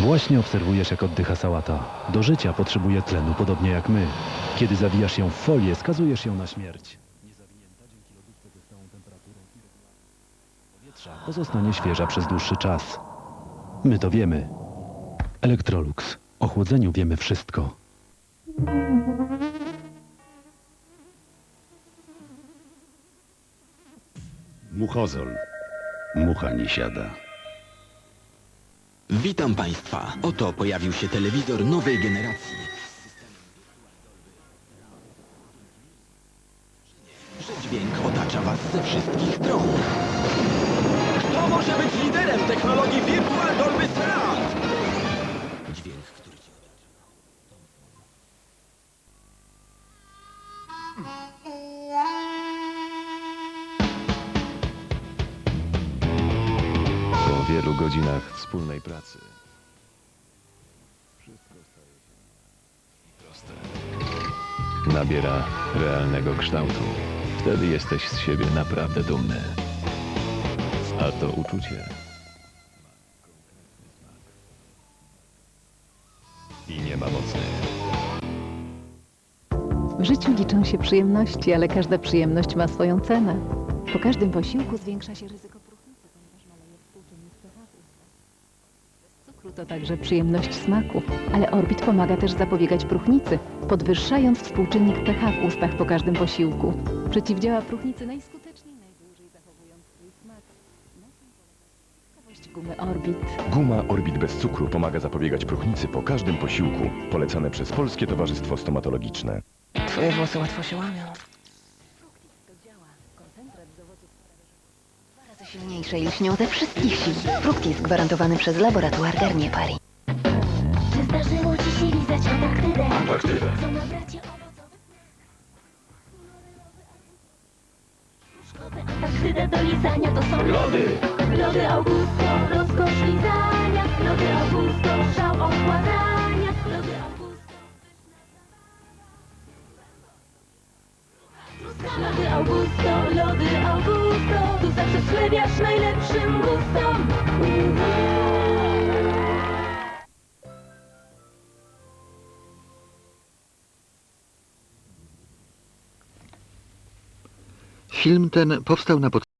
Właśnie obserwujesz, jak oddycha sałata. Do życia potrzebuje tlenu, podobnie jak my. Kiedy zawijasz ją w folię, skazujesz ją na śmierć. Niezawinięta dzięki ze stałą temperaturą i powietrza pozostanie świeża przez dłuższy czas. My to wiemy. Electrolux. O chłodzeniu wiemy wszystko. Muchozol. Mucha nie siada. Witam Państwa. Oto pojawił się telewizor nowej generacji. Dźwięk otacza Was ze wszystkich stron. Kto może być liderem technologii Virtual wielu godzinach wspólnej pracy. Wszystko staje się proste. Nabiera realnego kształtu. Wtedy jesteś z siebie naprawdę dumny. A to uczucie. I nie ma mocnych. W życiu liczą się przyjemności, ale każda przyjemność ma swoją cenę. Po każdym posiłku zwiększa się ryzyko próchnicy, ponieważ maleje współczynnik pH w ustach. Bez cukru to także przyjemność smaku, ale Orbit pomaga też zapobiegać próchnicy, podwyższając współczynnik pH w ustach po każdym posiłku. Przeciwdziała próchnicy najskuteczniej, najdłużej zachowując swój smak. Na tym polega ciekawość gumy Orbit. Guma Orbit bez cukru pomaga zapobiegać próchnicy po każdym posiłku. Polecane przez Polskie Towarzystwo Stomatologiczne. Twoje włosy łatwo się łamią. To działa. Koncentrat z owoców razy silniejsze i lśnią ze wszystkich sił. Fructis gwarantowany przez laboratoire Garnier Paris. Czy zdarzyło ci się lizać Antarktydę? Antarktydę. Na bracie Antarktydę do lizania to są lody. Lody Augusto, rozkosz lizania. Lody Augusto, szał okładania. Lody Augusto. Lody Augusto, lody Augusto, Film ten powstał na podstawie